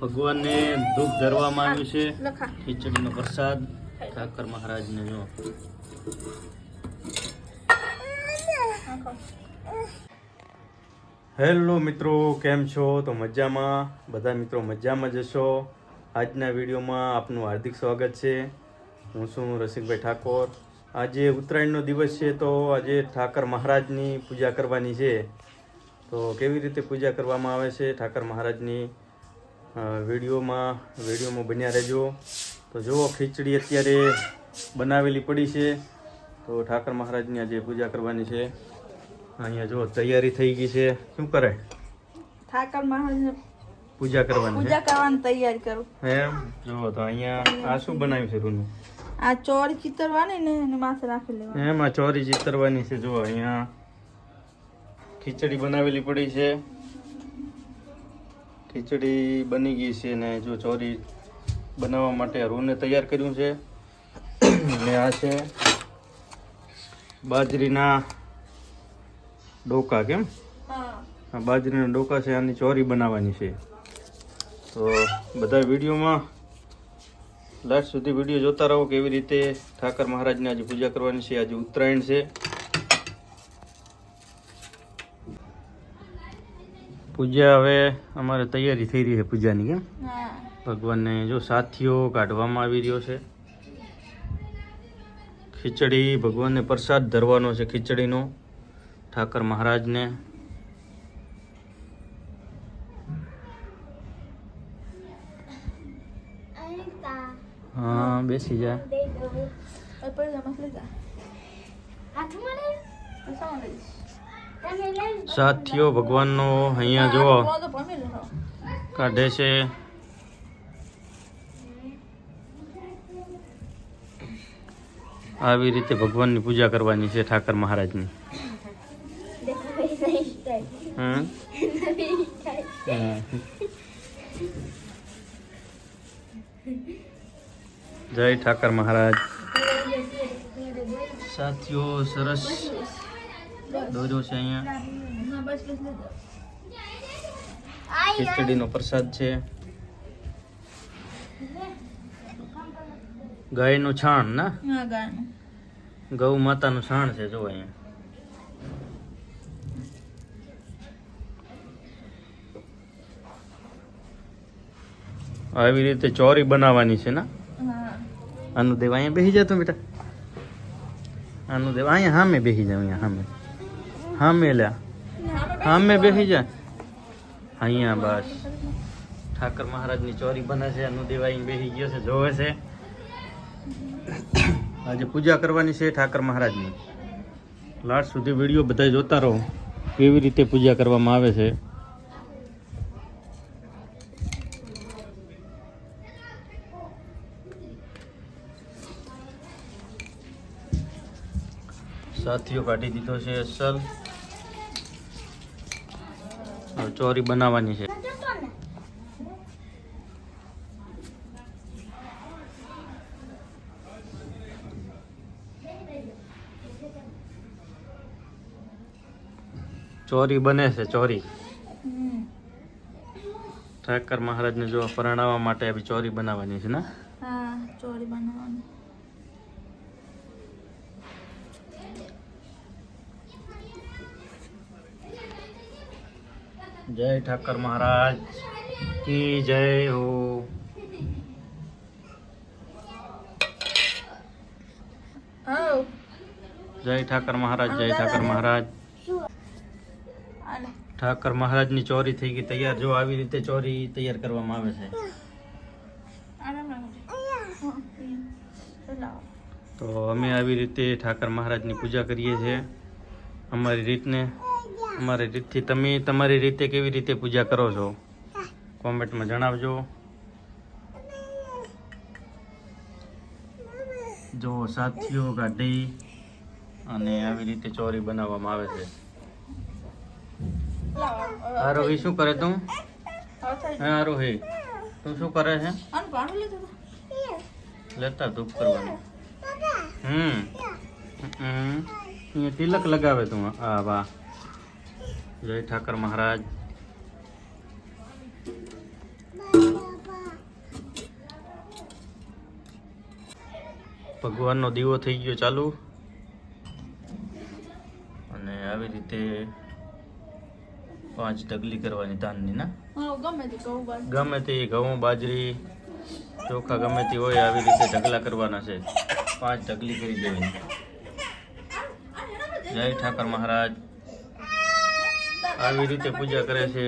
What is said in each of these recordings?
ભગવાનને દુઃખ ધરવામાં આવ્યું છે. ખીચડીનો પ્રસાદ. ઠાકર મહારાજને જો. હેલો મિત્રો કેમ છો? તો મજામાં? બધા મિત્રો મજામાં જશો આજના વિડીયોમાં આપનું હાર્દિક સ્વાગત છે. હું છું રસિકભાઈ ઠાકોર. આજે ઉત્તરાયણનો દિવસ છે તો આજે ઠાકર મહારાજની પૂજા કરવાની છે. તો કેવી રીતે પૂજા કરવામાં આવે છે ઠાકર મહારાજની? વિડીયોમાં વિડીયોમાં બન્યા રહેજો. તો જુઓ ખીચડી અત્યારે બનાવેલી પડી છે. તો ઠાકર મહારાજની આજે પૂજા કરવાની છે. અહીંયા જો તૈયારી થઈ ગઈ છે. શું કરે? ઠાકર મહારાજ પૂજા કરવાની પૂજા કરવાની તૈયારી કરું. એમ? જુઓ તો અહીંયા આ શું બનાવ્યું છે રૂનું? આ ચોરી ચિતરવાની ને એને માથે રાખી લેવાની. એમાં ચોરી ચિતરવાની છે. જુઓ અહીંયા ખીચડી બનાવેલી પડી છે. ખીચડી બની ગઈ છે ને જો ચોરી બનાવવા માટે રૂને તૈયાર કર્યું છે. અને આ છે બાજરીના ડોકા કેમ? બાજરીના ડોકા છે આની ચોરી બનાવવાની છે. તો બધા વિડીયોમાં લાસ્ટ સુધી વીડિયો જોતા રહો કેવી રીતે ઠાકર મહારાજની આજે પૂજા કરવાની છે. આજે ઉત્તરાયણ છે. પૂજા હવે અમારે તૈયારી થઈ રહી છે પૂજાની કેમ? ભગવાનને જો સાથીઓ કાઢવામાં આવી રહ્યો છે. ખીચડી ભગવાનને પ્રસાદ ધરવાનો છે ખીચડીનો. ઠાકર મહારાજને. હા બેસી જા. એ સાથીઓ ભગવાનનો અહીંયા જુઓ. કાઢે છે. આવી રીતે ભગવાનની પૂજા કરવાની છે ઠાકર મહારાજની. જય ઠાકર મહારાજ. સાથીઓ સરસ. દોર્યો છે અહીંયા. ખીચડીનો પ્રસાદ છે. ગાયનું છાણ ના? ગૌ માતાનું છાણ છે જો અહીંયા. આવી રીતે ચોરી બનાવવાની છે ના? આનું દેવ અહીંયા બેસી જતો બેટા. આનું દેવ અહીંયા સામે બેસી જાવ અહીંયા સામે સામે લ્યા મેં બેસી જા. અહીંયા બસ. ઠાકર મહારાજની ચોરી બને છે, અનુ દેવાઈ બેસી ગયો છે, જોવે છે. આજે પૂજા કરવાની છે ઠાકર મહારાજની. લાસ્ટ સુધી વીડિયો બધા જોતા રહો. કેવી રીતે પૂજા કરવામાં આવે છે. સાથીઓ કાઢી દીધો છે અસલ. ચોરી બનાવવાની છે. ચોરી બને છે, ચોરી. ઠાકર મહારાજને જો પરણાવવા માટે ચોરી બનાવવાની છે ને? ચોરી બનાવવાની. જય ઠાકર મહારાજ કી જય હો. જય ઠાકર મહારાજ જય ઠાકર મહારાજ. ઠાકર મહારાજની ચોરી થઈ ગઈ. તૈયાર જો આવી રીતે ચોરી તૈયાર કરવામાં આવે છે. તો અમે આવી રીતે ઠાકર મહારાજની પૂજા કરીએ છીએ. અમારી રીતને અમારી રીતથી તમે તમારી રીતે કેવી રીતે પૂજા કરો છો? કોમેન્ટમાં જણાવજો. જો સાથીઓ કાઢી અને આવી રીતે ચોરી બનાવવામાં આવે છે. આરોહી શું કરે તું? હે આરોહી તું શું કરે છે? લેતા ધૂપ કરવાનું. હમ. હમ. તિલક લગાવે તું. આ વાહ. જય ઠાકર મહારાજ. ભગવાનનો દીવો થઈ ગયો ચાલુ. અને આવી રીતે પાંચ ઢગલી કરવાની ધાનની ના? ગમે તે ઘઉં બાજરી ચોખા ગમે તે હોય આવી રીતે ઢગલા કરવાના છે. પાંચ ઢગલી કરી દેવાની. જય ઠાકર મહારાજ. આવી રીતે પૂજા કરે છે.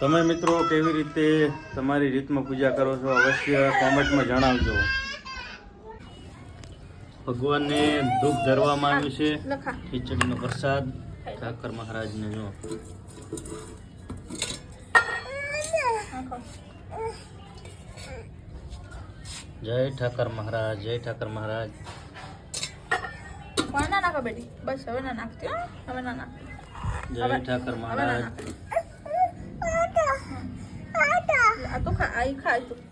તમે મિત્રો કેવી રીતે તમારી રીતમાં પૂજા કરો છો અવશ્ય કોમેન્ટમાં જણાવજો. ભગવાનને દુઃખ ધરવામાં આવ્યું છે. ખીચડીનો પ્રસાદ. ઠાકર મહારાજને જો. જય ઠાકર મહારાજ જય ઠાકર મહારાજ. કોણ ના નાખો બેટી? બસ હવે ના નાખતી હવે ના નાખ જય ઠાકર મહારાજ. આ તો ખા તું.